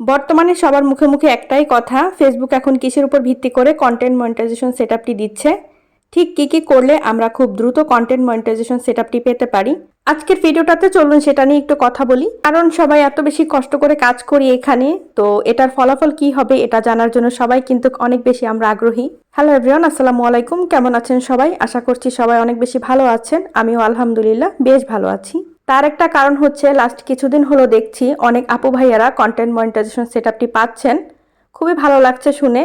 বর্তমানে সবার মুখে মুখে একটাই কথা ফেসবুক এখন কিসের উপর ভিত্তি করে কন্টেন্ট মনিটাইজেশন সেটআপটি দিচ্ছে? ঠিক কি কি করলে আমরা খুব দ্রুত কন্টেন্ট মনিটাইজেশন সেটআপটি পেতে পারি? আজকের ভিডিওটাতে চলুন সেটা নিয়ে একটু কথা বলি। কারণ সবাই এত বেশি কষ্ট করে কাজ করি এখানে, তো এটার ফলাফল কি হবে এটা জানার জন্য সবাই কিন্তু অনেক বেশি আমরা আগ্রহী। হ্যালো এভরিওয়ান আসসালামু আলাইকুম। কেমন আছেন সবাই? আশা করছি সবাই অনেক বেশি ভালো আছেন। আমিও আলহামদুলিল্লাহ বেশ ভালো আছি। তার একটা কারণ হচ্ছে লাস্ট কিছুদিন হলো দেখছি অনেক আপু ভাইয়ারা কন্টেন্ট মনিটাইজেশন সেট পাচ্ছেন। খুবই ভালো লাগছে শুনে।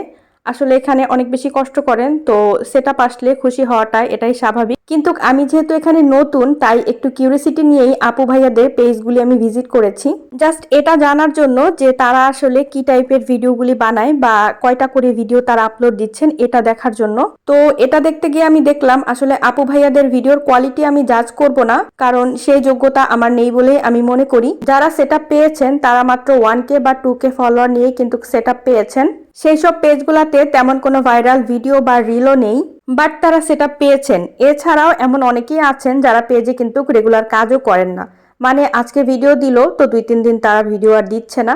আসলে এখানে অনেক বেশি কষ্ট করেন, তো সেট আসলে খুশি হওয়াটাই এটাই স্বাভাবিক। কিন্তু আমি যেহেতু এখানে নতুন, তাই একটু কিউরিয়াসিটি নিয়েই আপু ভাইয়াদের পেজগুলি আমি ভিজিট করেছি। জাস্ট এটা জানার জন্য যে তারা আসলে কি টাইপের ভিডিওগুলি বানায় বা কয়টা করে ভিডিও তারা আপলোড দিচ্ছেন, এটা দেখার জন্য। তো এটা দেখতে গিয়ে আমি দেখলাম, আসলে আপু ভাইয়াদের ভিডিওর কোয়ালিটি আমি জাজ করব না, কারণ সেই যোগ্যতা আমার নেই বলে আমি মনে করি। যারা সেট পেয়েছেন, তারা মাত্র ওয়ান কে বা টু কে ফলোয়ার নিয়ে কিন্তু সেট পেয়েছেন। সেই সব পেজগুলোতে তেমন কোনো ভাইরাল ভিডিও বা রিলও নেই, বাট তারা সেটা পেয়েছেন। এছাড়াও এমন অনেকেই আছেন যারা পেজে কিন্তু রেগুলার কাজও করেন না। মানে আজকে ভিডিও দিল, তো দুই তিন দিন তারা ভিডিও আর দিচ্ছে না।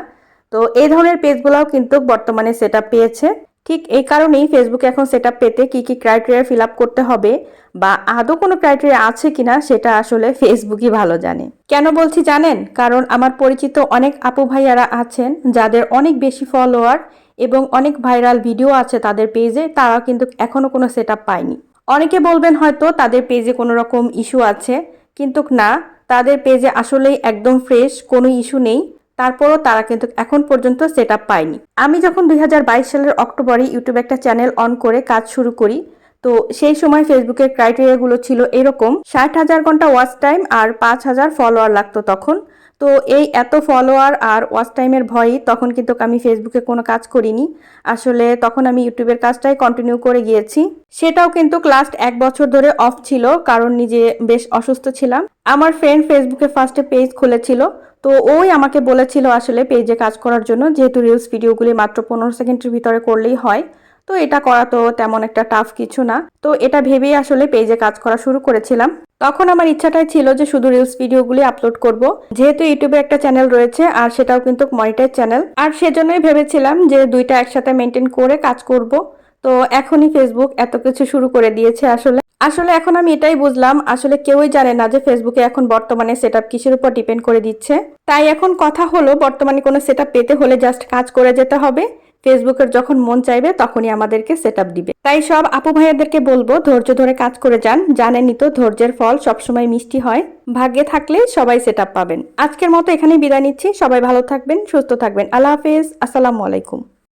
তো এই ধরনের পেজগুলোও কিন্তু বর্তমানে সেটা পেয়েছে। ঠিক এই কারণেই ফেসবুকে এখন সেট পেতে কি কি ক্রাইটেরিয়া ফিল করতে হবে বা আদৌ কোনো ক্রাইটেরিয়া আছে কিনা সেটা আসলে ফেসবুকই ভালো জানে। কেন বলছি জানেন? কারণ আমার পরিচিত অনেক আপু ভাইয়ারা আছেন যাদের অনেক বেশি ফলোয়ার এবং অনেক ভাইরাল ভিডিও আছে তাদের পেজে তারা কিন্তু এখনও কোনো সেট পায়নি। অনেকে বলবেন হয়তো তাদের পেজে কোনো রকম ইস্যু আছে, কিন্তু না, তাদের পেজে আসলেই একদম ফ্রেশ কোনো ইস্যু নেই। তারপরও তারা কিন্তু এখন পর্যন্ত সেট পায়নি। আমি যখন দুই হাজার বাইশ সালের অক্টোবরে ইউটিউব একটা চ্যানেল অন করে কাজ শুরু করি, তো সেই সময় ফেসবুকের ক্রাইটেরিয়াগুলো ছিল এরকম, ষাট হাজার ঘণ্টা ওয়াচ টাইম আর পাঁচ হাজার ফলোয়ার লাগতো তখন। তো এই এত ফলোয়ার আর ওয়াচ টাইমের ভয়ই তখন কিন্তু আমি ফেসবুকে কোনো কাজ করিনি। আসলে তখন আমি ইউটিউবের কাজটাই কন্টিনিউ করে গিয়েছি। সেটাও কিন্তু লাস্ট এক বছর ধরে অফ ছিল, কারণ নিজে বেশ অসুস্থ ছিলাম। আমার ফ্রেন্ড ফেসবুকে ফার্স্টে পেজ খুলেছিল, তো ওই আমাকে বলেছিল আসলে পেজে কাজ করার জন্য, যেহেতু রিলস ভিডিওগুলি মাত্র পনেরো সেকেন্ডের ভিতরে করলেই হয়। তো এটা করা তো তেমন একটা টাফ কিছু না। তো এটা ভেবেই আসলে পেজে কাজ করা শুরু করেছিলাম। তখন আমার ইচ্ছাটাই ছিল যে শুধু রিলস ভিডিওগুলি আপলোড করব। যেহেতু ইউটিউবে একটা চ্যানেল রয়েছে, আর সেটাও কিন্তু মনিটাইজ চ্যানেল আর সেজন্যই ভেবেছিলাম যে দুইটা একসাথে মেনটেন করে কাজ করব। তো এখনই ফেসবুক এত কিছু শুরু করে দিয়েছে আসলে। আসলে এখন আমি এটাই বুঝলাম, আসলে কেউই জানে না যে ফেসবুকে এখন বর্তমানে সেট আপ কিসের উপর ডিপেন্ড করে দিচ্ছে। তাই এখন কথা হলো, বর্তমানে কোনো সেট পেতে হলে জাস্ট কাজ করে যেতে হবে। ফেসবুকের যখন মন চাইবে, তখনই আমাদেরকে সেট দিবে। তাই সব আপু ভাইয়াদেরকে বলব, ধৈর্য ধরে কাজ করে যান। জানেনই তো, ধৈর্যের ফল সবসময় মিষ্টি হয়। ভাগ্যে থাকলে সবাই সেট পাবেন। আজকের মতো এখানেই বিদায় নিচ্ছি। সবাই ভালো থাকবেন, সুস্থ থাকবেন। আল্লাহ হাফেজ। আসসালামু আলাইকুম।